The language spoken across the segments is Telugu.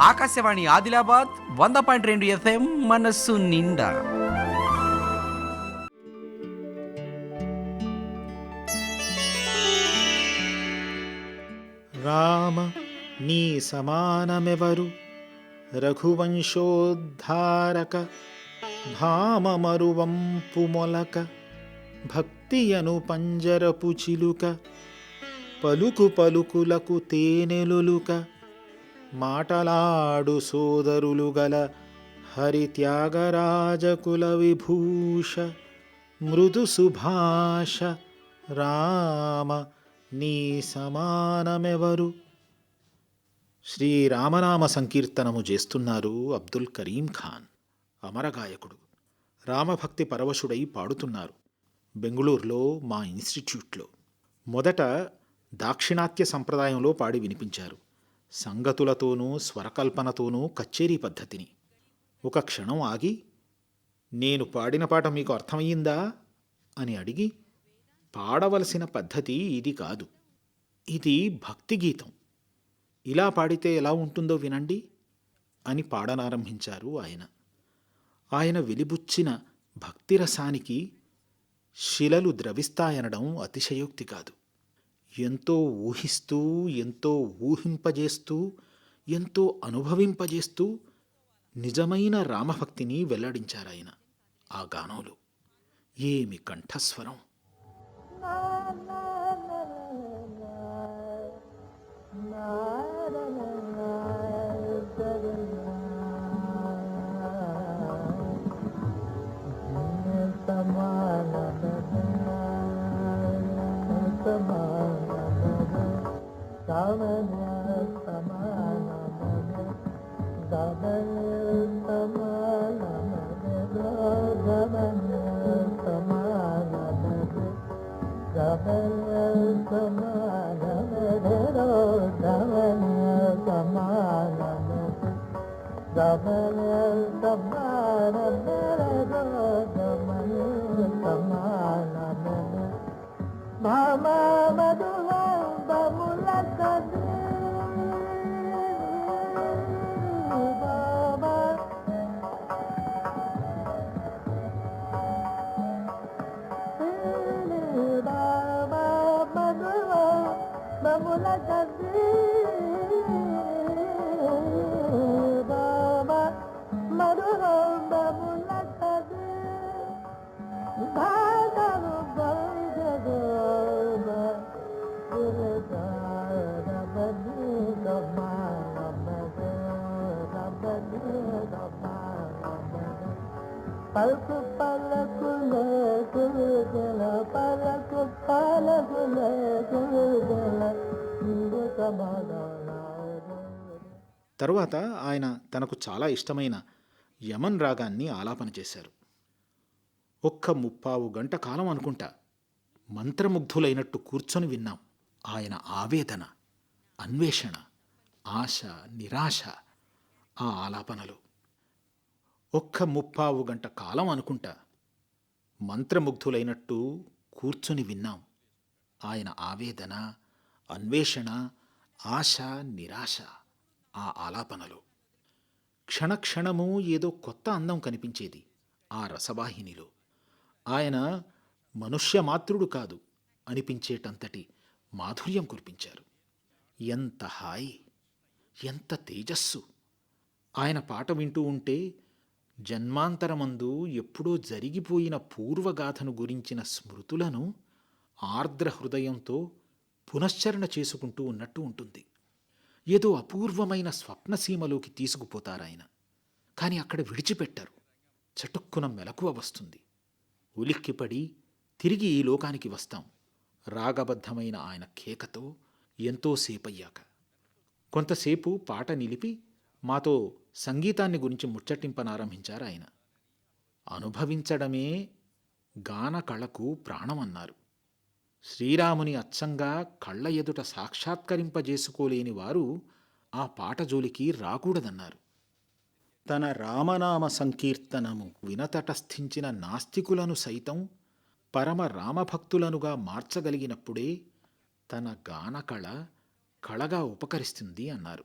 ఆకాశవాణి ఆదిలాబాద్ వంద పాయింట్ రెండు ఎఫ్ఎం మనస్సు నిండా. రామ నీ సమానమెవరు? రఘువంశోద్ధారక భామమరువంపు మొలక భక్తియను పంజరపు చిలుక పలుకు పలుకులకు తేనెలులుక మాటలాడు సోదరులు గల హరిత్యాగరాజకుల విభూష మృదు సుభాష రామ నీ సమానమెవరు? శ్రీరామనామ సంకీర్తనము చేస్తున్నారు అబ్దుల్ కరీం ఖాన్ అమరగాయకుడు. రామభక్తి పరవశుడై పాడుతున్నారు బెంగుళూరులో మా ఇన్స్టిట్యూట్లో. మొదట దాక్షిణాత్య సంప్రదాయంలో పాడి వినిపించారు. సంగతులతోనూ స్వరకల్పనతోనూ కచ్చేరీ పద్ధతిని. ఒక క్షణం ఆగి నేను పాడిన పాట మీకు అర్థమయ్యిందా? అని అడిగి పాడవలసిన పద్ధతి ఇది కాదు. ఇది భక్తి గీతం. ఇలా పాడితే ఎలా ఉంటుందో వినండి అని పాడనారంభించారు ఆయన. ఆయన వెలిబుచ్చిన భక్తిరసానికి శిలలు ద్రవిస్తాయనడం అతిశయోక్తి కాదు. ఎంతో ఊహిస్తూ ఎంతో ఊహింపజేస్తూ ఎంతో అనుభవింపజేస్తూ నిజమైన రామభక్తిని వెల్లడించారాయన ఆ గానంలో ఏమి కంఠస్వరం Mama పలుకు పలుకు లేకుల పలుకు పలుకు లేకుల తరువాత ఆయన తనకు చాలా ఇష్టమైన యమన్ రాగాన్ని ఆలాపన చేశారు. ఒక్క ముప్పావు గంట కాలం అనుకుంటా మంత్రముగ్ధులైనట్టు కూర్చొని విన్నాం. ఆయన ఆవేదన అన్వేషణ ఆశ నిరాశ ఆ ఆలాపనలు. ఒక్క ముప్పావు గంట కాలం అనుకుంటా. మంత్రముగ్ధులైనట్టు కూర్చొని విన్నాం. ఆయన ఆవేదన అన్వేషణ ఆశ నిరాశ ఆ ఆలాపనలో. క్షణక్షణము ఏదో కొత్త అందం కనిపించేది ఆ రసవాహినిలో. ఆయన మనుష్యమాతృడు కాదు అనిపించేటంతటి మాధుర్యం కురిపించారు. ఎంత హాయి ఎంత తేజస్సు. ఆయన పాట వింటూ ఉంటే జన్మాంతరమందు ఎప్పుడో జరిగిపోయిన పూర్వగాథను గురించిన స్మృతులను ఆర్ద్ర హృదయంతో పునశ్చరణ చేసుకుంటూ ఉన్నట్టు ఉంటుంది. ఏదో అపూర్వమైన స్వప్నసీమలోకి తీసుకుపోతారాయన. కానీ అక్కడ విడిచిపెట్టరు. చటుక్కున మెలకువ వస్తుంది. ఉలిక్కిపడి తిరిగి ఈ లోకానికి వస్తాం. రాగబద్ధమైన ఆయన కేకతో ఎంతోసేపయ్యాక. కొంతసేపు పాట నిలిపి మాతో సంగీతాన్ని గురించి ముచ్చటింపనారంభించారు ఆయన. అనుభవించడమే గాన కళకు ప్రాణమన్నారు. శ్రీరాముని అచ్చంగా కళ్ళ ఎదుట సాక్షాత్కరింపజేసుకోలేని వారు ఆ పాట జోలికి రాకూడదన్నారు. తన రామనామ సంకీర్తనము వినతటస్థించిన నాస్తికులను సైతం పరమ రామభక్తులనుగా మార్చగలిగినప్పుడే తన గానకళ కళగా ఉపకరిస్తుంది అన్నారు.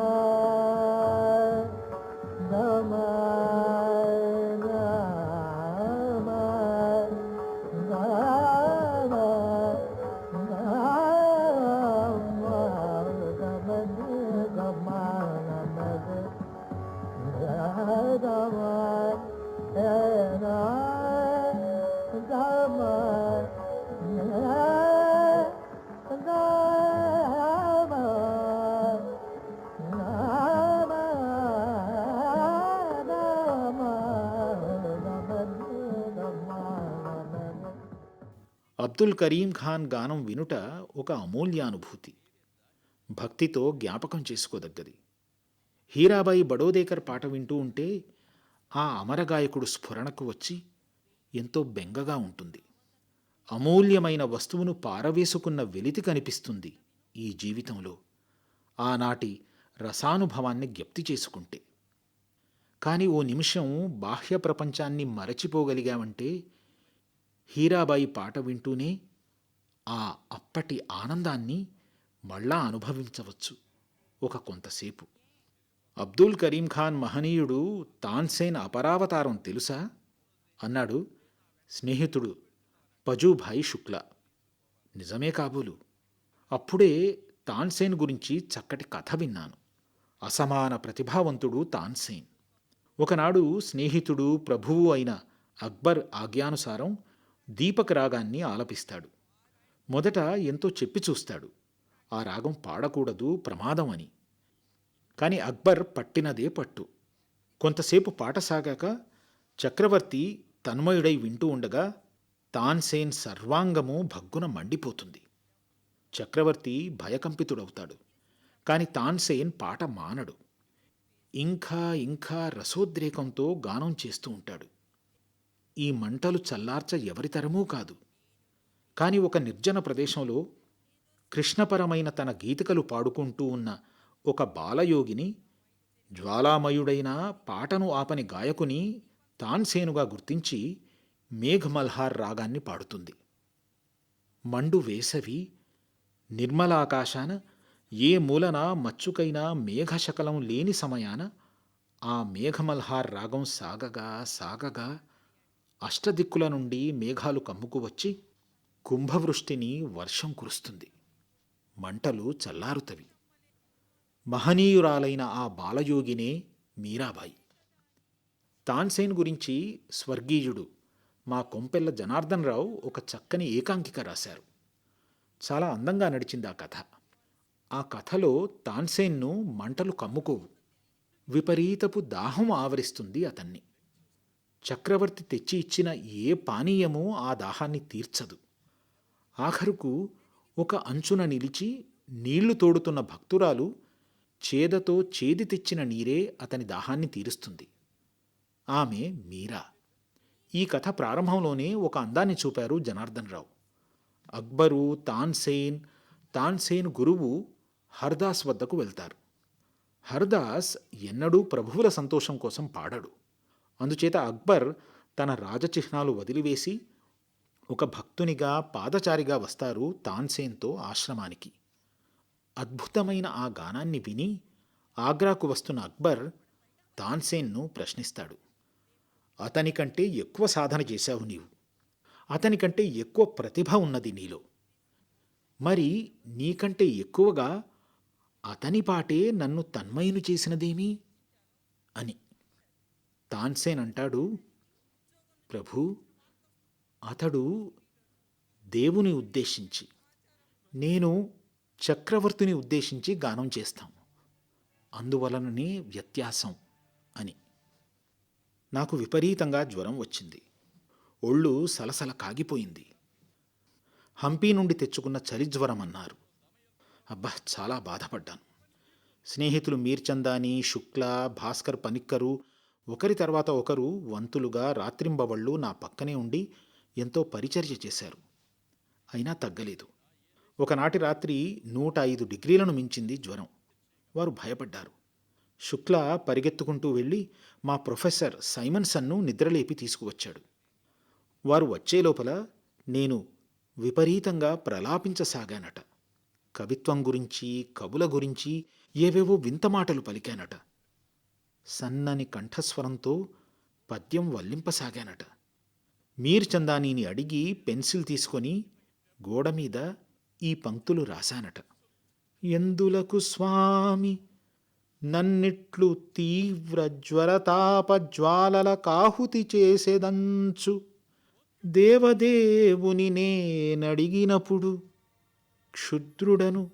అబ్దుల్ కరీం ఖాన్ గానం వినుట ఒక అమూల్యానుభూతి. భక్తితో జ్ఞాపకం చేసుకోదగ్గది. హీరాబాయి బడోదేకర్ పాట వింటూ ఉంటే ఆ అమరగాయకుడు స్ఫురణకు వచ్చి ఎంతో బెంగగా ఉంటుంది. అమూల్యమైన వస్తువును పారవేసుకున్న వెలితి కనిపిస్తుంది ఈ జీవితంలో. ఆనాటి రసానుభవాన్ని జ్ఞప్తి చేసుకుంటే. కానీ ఓ నిమిషం బాహ్య ప్రపంచాన్ని మరచిపోగలిగామంటే హీరాబాయి పాట వింటూనే ఆ అప్పటి ఆనందాన్ని మళ్ళా అనుభవించవచ్చు ఒక కొంతసేపు. అబ్దుల్ కరీం ఖాన్ మహనీయుడు తాన్సేన్ అపరావతారం తెలుసా? అన్నాడు స్నేహితుడు పజూభాయ్ శుక్లా. నిజమే కాబోలు. అప్పుడే తాన్సేన్ గురించి చక్కటి కథ విన్నాను. అసమాన ప్రతిభావంతుడు తాన్సేన్. ఒకనాడు స్నేహితుడు ప్రభువు అయిన అక్బర్ ఆజ్ఞానుసారం దీపక రాగాన్ని ఆలపిస్తాడు. మొదట ఎంతో చెప్పి చూస్తాడు. ఆ రాగం పాడకూడదు ప్రమాదం అని కాని అక్బర్ పట్టినదే పట్టు. కొంతసేపు పాట సాగాక చక్రవర్తి తన్మయుడై వింటూ ఉండగా తాన్సేన్ సర్వాంగము భగ్గున మండిపోతుంది. చక్రవర్తి భయకంపితుడవుతాడు. కాని తాన్సేన్ పాట మానడు. ఇంకా ఇంకా రసోద్రేకంతో గానం చేస్తూ ఉంటాడు. ఈ మంటలు చల్లార్చ ఎవరితరమూ కాదు. కాని ఒక నిర్జన ప్రదేశంలో కృష్ణపరమైన తన గీతికలు పాడుకుంటూ ఉన్న ఒక బాలయోగిని జ్వాలామయుడైన పాటను ఆపని గాయకుని తాన్సేనుగా గుర్తించి మేఘమల్హార్ రాగాన్ని పాడుతుంది. మండు వేసవి నిర్మలాకాశాన ఏ మూలన మచ్చుకైనా మేఘశకలం లేని సమయాన ఆ మేఘమల్హార్ రాగం సాగగా సాగగా అష్టదిక్కుల నుండి మేఘాలు కమ్ముకు వచ్చి కుంభవృష్టిని వర్షం కురుస్తుంది. మంటలు చల్లారుతవి. మహనీయురాలైన ఆ బాలయోగినే మీరాబాయి. తాన్సేన్ గురించి స్వర్గీయుడు మా కొంపెల్ల జనార్దన్ రావు ఒక చక్కని ఏకాంకిక రాశారు. చాలా అందంగా నడిచింది ఆ కథ. ఆ కథలో తాన్సేన్ను మంటలు కమ్ముకోవు. విపరీతపు దాహం ఆవరిస్తుంది అతన్ని. చక్రవర్తి తెచ్చి ఇచ్చిన ఏ పానీయమూ ఆ దాహాన్ని తీర్చదు. ఆఖరుకు ఒక అంచున నిలిచి నీళ్ళు తోడుతున్న భక్తురాలు చేదతో చేది తెచ్చిన నీరే అతని దాహాన్ని తీరుస్తుంది. ఆమె మీరా. ఈ కథ ప్రారంభంలోనే ఒక అందాన్ని చూపారు జనార్దన్ రావు. అక్బరు తాన్సేన్ తాన్సేన్ గురువు హర్దాస్ వద్దకు వెళ్తారు. హర్దాస్ ఎన్నడూ ప్రభువుల సంతోషం కోసం పాడడు. అందుచేత అక్బర్ తన రాజచిహ్నాలు వదిలివేసి ఒక భక్తునిగా పాదచారిగా వస్తారు తాన్సేన్తో ఆశ్రమానికి. అద్భుతమైన ఆ గానాన్ని విని ఆగ్రాకు వస్తున్న అక్బర్ తాన్సేన్ను ప్రశ్నిస్తాడు అతని కంటే ఎక్కువ సాధన చేశావు నీవు. అతని కంటే ఎక్కువ ప్రతిభ ఉన్నది నీలో. మరి నీకంటే ఎక్కువగా అతని పాటే నన్ను తన్మయును చేసినదేమి? అని తాన్సేన్ అంటాడు ప్రభు అతడు దేవుని ఉద్దేశించి నేను చక్రవర్తిని ఉద్దేశించి గానం చేస్తాం. అందువలననే వ్యత్యాసం అని. నాకు విపరీతంగా జ్వరం వచ్చింది. ఒళ్ళు సలసల కాగిపోయింది. హంపీ నుండి తెచ్చుకున్న చలి జ్వరం అన్నారు. అబ్బా చాలా బాధపడ్డాను. స్నేహితులు మీర్చందాని శుక్ల భాస్కర్ పనిక్కరు ఒకరి తర్వాత ఒకరు వంతులుగా రాత్రింబవళ్ళు నా పక్కనే ఉండి ఎంతో పరిచర్య చేశారు. అయినా తగ్గలేదు. ఒకనాటి రాత్రి నూట ఐదు డిగ్రీలను మించింది జ్వరం. వారు భయపడ్డారు. శుక్ల పరిగెత్తుకుంటూ వెళ్ళి మా ప్రొఫెసర్ సైమన్సన్ను నిద్రలేపి తీసుకువచ్చాడు. వారు వచ్చే లోపల నేను విపరీతంగా ప్రలాపించసాగానట. కవిత్వం గురించి కవుల గురించి ఏవేవో వింత మాటలు పలికానట. సన్నని కంఠస్వరంతో పద్యం వల్లింపసాగానట. మీర్ చందానీని అడిగి పెన్సిల్ తీసుకొని గోడ మీద ఈ పంక్తులు రాశానట. ఎందులకు స్వామి? నన్నిట్లు తీవ్ర జ్వరతాప జ్వాలల కాహుతి చేసేదంచు. దేవదేవుని నేనడిగినప్పుడు క్షుద్రుడను.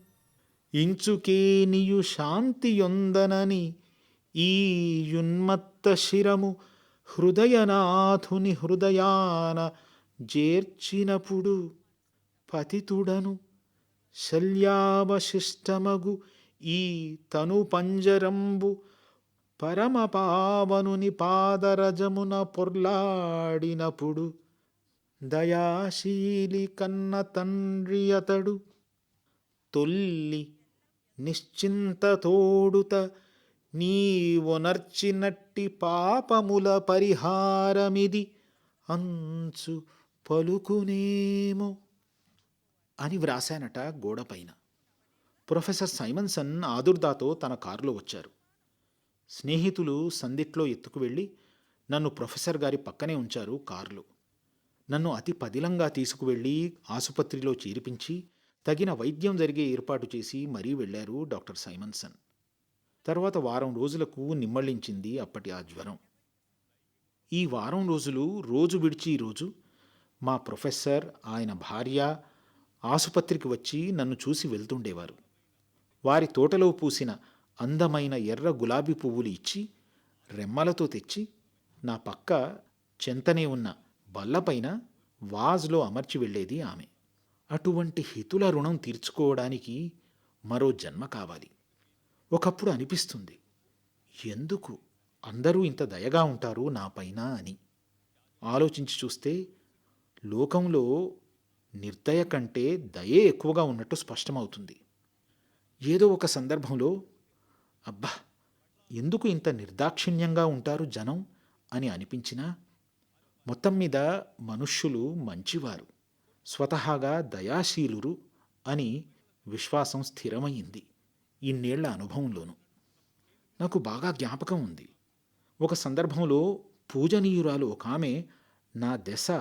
ఇంచుకేనియు శాంతియొందనని ఈ యున్మత్త శిరము హృదయనాథుని హృదయాన జేర్చినప్పుడు పతితుడను. శల్యావశిష్టమగు ఈ తను పంజరంబు పరమపావనుని పాదరజమున పొర్లాడినప్పుడు దయాశీలి కన్న తండ్రి అతడు తొల్లి నిశ్చింత తోడుత నీవొనర్చినట్టి పాపముల పరిహారమిది అంచు పలుకునేమో. అని వ్రాశానట గోడపైన ప్రొఫెసర్ సైమన్సన్ ఆదుర్దాతో తన కారులో వచ్చారు. స్నేహితులు సందిట్లో ఎత్తుకు వెళ్ళి నన్ను ప్రొఫెసర్ గారి పక్కనే ఉంచారు కార్లు. నన్ను అతి పదిలంగా తీసుకువెళ్ళి ఆసుపత్రిలో చేర్పించి తగిన వైద్యం జరిగే ఏర్పాటు చేసి మరీ వెళ్ళారు డాక్టర్ సైమన్సన్. తర్వాత వారం రోజులకు నిమ్మళించింది అప్పటి ఆ జ్వరం. ఈ వారం రోజులు రోజు విడిచి రోజు మా ప్రొఫెసర్ ఆయన భార్య ఆసుపత్రికి వచ్చి నన్ను చూసి వెళ్తుండేవారు. వారి తోటలో పూసిన అందమైన ఎర్ర గులాబీ పువ్వులు ఇచ్చి రెమ్మలతో తెచ్చి నా పక్క చెంతనే ఉన్న బల్లపైన వాజ్లో అమర్చి వెళ్ళేది ఆమె. అటువంటి హితుల రుణం తీర్చుకోవడానికి మరో జన్మ కావాలి. ఒకప్పుడు అనిపిస్తుంది ఎందుకు అందరూ ఇంత దయగా ఉంటారు నా పైన అని. ఆలోచించి చూస్తే లోకంలో నిర్దయ కంటే దయే ఎక్కువగా ఉన్నట్టు స్పష్టమవుతుంది. ఏదో ఒక సందర్భంలో అబ్బా ఎందుకు ఇంత నిర్దాక్షిణ్యంగా ఉంటారు జనం అని అనిపించినా మొత్తం మీద మనుష్యులు మంచివారు స్వతహాగా దయాశీలురు అని విశ్వాసం స్థిరమైంది ఇన్నేళ్ళ అనుభవంలోనూ. నాకు బాగా జ్ఞాపకం ఉంది. ఒక సందర్భంలో పూజనీయురాలు ఒక ఆమె నా దశ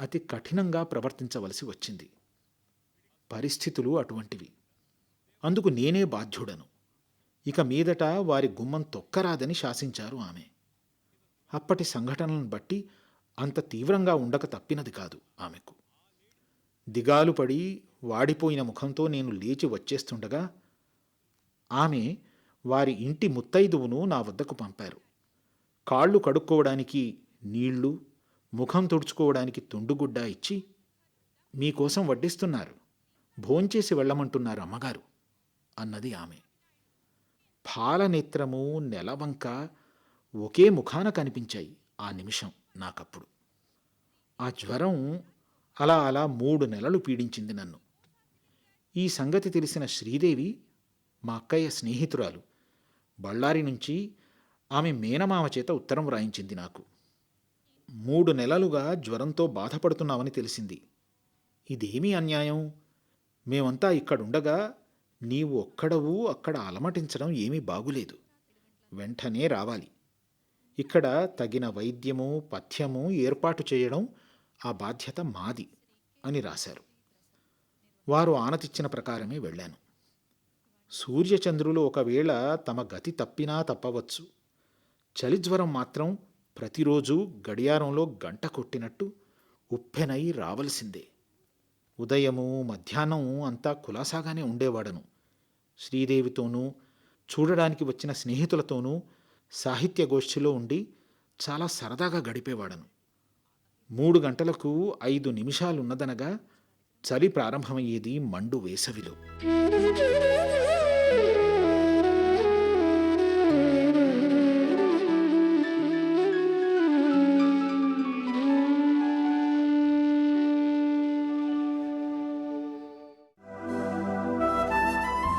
అతి కఠినంగా ప్రవర్తించవలసి వచ్చింది. పరిస్థితులు అటువంటివి. అందుకు నేనే బాధ్యుడను. ఇక మీదట వారి గుమ్మం తొక్కరాదని శాసించారు ఆమె. అప్పటి సంఘటనలను బట్టి అంత తీవ్రంగా ఉండక తప్పినది కాదు ఆమెకు. దిగాలు పడి వాడిపోయిన ముఖంతో నేను లేచి వచ్చేస్తుండగా ఆమె వారి ఇంటి ముత్తైదువును నా వద్దకు పంపారు. కాళ్ళు కడుక్కోవడానికి నీళ్ళు ముఖం తుడుచుకోవడానికి తుండుగుడ్డ ఇచ్చి మీకోసం వడ్డిస్తున్నారు. భోంచేసి వెళ్ళమంటున్నారు అమ్మగారు అన్నది ఆమె. పాలనేత్రము నెలవంక ఒకే ముఖాన కనిపించాయి ఆ నిమిషం నాకప్పుడు. ఆ జ్వరం అలా అలా మూడు నెలలు పీడించింది నన్ను. ఈ సంగతి తెలిసిన శ్రీదేవి మా అక్కయ్య స్నేహితురాలు బళ్ళారి నుంచి ఆమె మేనమామ చేత ఉత్తరం వ్రాయించింది నాకు. మూడు నెలలుగా జ్వరంతో బాధపడుతున్నామని తెలిసింది. ఇదేమీ అన్యాయం? మేమంతా ఇక్కడుండగా నీవు ఒక్కడవు అక్కడ అలమటించడం ఏమీ బాగులేదు. వెంటనే రావాలి. ఇక్కడ తగిన వైద్యము పథ్యము ఏర్పాటు చేయడం ఆ బాధ్యత మాది అని రాశారు. వారు ఆనతిచ్చిన ప్రకారమే వెళ్ళాను. సూర్యచంద్రులు ఒకవేళ తమ గతి తప్పినా తప్పవచ్చు. చలిజ్వరం మాత్రం ప్రతిరోజు గడియారంలో గంట కొట్టినట్టు ఉప్పెనై రావలసిందే. ఉదయము మధ్యాహ్నం అంతా కులాసాగానే ఉండేవాడను. శ్రీదేవితోనూ చూడడానికి వచ్చిన స్నేహితులతోనూ సాహిత్య గోష్ఠిలో ఉండి చాలా సరదాగా గడిపేవాడను. మూడు గంటలకు ఐదు నిమిషాలున్నదనగా చలి ప్రారంభమయ్యేది మండు వేసవిలో.